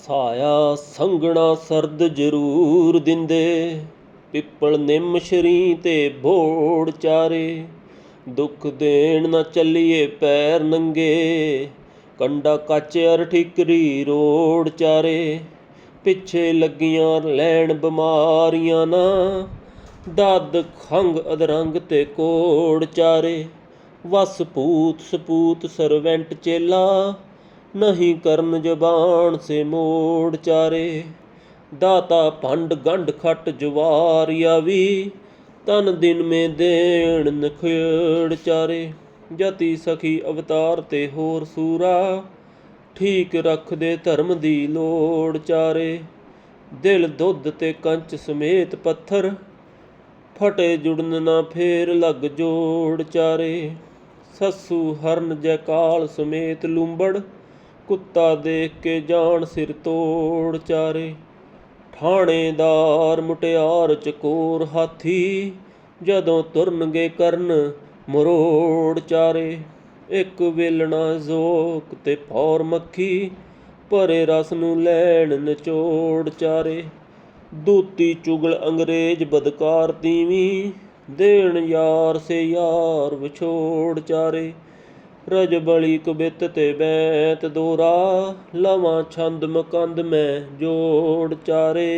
ਸਾਇਆ ਸੰਗਣਾ ਸਰਦ ਜ਼ਰੂਰ ਦਿੰਦੇ, ਪਿੱਪਲ ਨਿੰਮ ਸ਼ਰੀ ਤੇ ਬੋੜ ਚਾਰੇ। ਦੁੱਖ ਦੇਣ ਨਾ ਚੱਲੀਏ ਪੈਰ ਨੰਗੇ, ਕੰਡਾ ਕੱਚ ਅਰ ਠਿਕਰੀ ਰੋੜ ਚਾਰੇ। ਪਿੱਛੇ ਲੱਗੀਆਂ ਲੈਣ ਬਿਮਾਰੀਆਂ ਨਾ, ਦਦ ਖੰਗ ਅਦਰੰਗ ਤੇ ਕੋੜ ਚਾਰੇ। ਵਸ ਪੂਤ ਸਪੂਤ ਸਰਵੈਂਟ ਚੇਲਾ ਨਹੀਂ ਕਰਨ ਜ਼ਬਾਨ ਸੇ ਮੋੜ ਚਾਰੇ। ਦਾਤਾ ਭੰਡ ਗੰਢ ਖੱਟ ਜਵਾਰੀਆ ਵੀ ਤਨ ਦਿਨ ਮੇ ਦੇਣ ਨਖੇੜ ਚਾਰੇ। ਜਤੀ ਸਖੀ ਅਵਤਾਰ ਤੇ ਹੋਰ ਸੂਰਾ, ਠੀਕ ਰੱਖਦੇ ਧਰਮ ਦੀ ਲੋੜ ਚਾਰੇ। ਦਿਲ ਦੁੱਧ ਤੇ ਕੰਚ ਸਮੇਤ ਪੱਥਰ, ਫਟੇ ਜੁੜਨ ਨਾ ਫੇਰ ਲੱਗ ਜੋੜ ਚਾਰੇ। ਸੱਸੂ ਹਰਨ ਜੈਕਾਲ ਸਮੇਤ ਲੂੰਬੜ ਕੁੱਤਾ ਦੇਖ ਕੇ ਜਾਣ ਸਿਰ ਤੋੜ ਚਾਰੇ। ਠਾਣੇਦਾਰ ਮੁਟਿਆਰ ਚਕੋਰ ਹਾਥੀ, ਜਦੋਂ ਤੁਰਨਗੇ ਕਰਨ ਮਰੋੜ ਚਾਰੇ। ਇੱਕ ਵੇਲਣਾ ਜ਼ੋਕ ਤੇ ਫੌਰ ਮੱਖੀ, ਭਰੇ ਰਸ ਨੂੰ ਲੈਣ ਨਚੋੜ ਚਾਰੇ। ਦੂਤੀ ਚੁਗਲ ਅੰਗਰੇਜ਼ ਬਦਕਾਰ ਤੀਵੀਂ, ਦੇਣ ਯਾਰ ਸੇ ਯਾਰ ਵਿਛੋੜ ਚਾਰੇ। ਰਜ ਬਲੀ ਕਬਿਤ ਤੇ ਬੈਤ ਦੋਰਾ ਲਵਾਂ ਛੰਦ ਮਕੰਦ ਮੈਂ ਜੋੜ ਚਾਰੇ।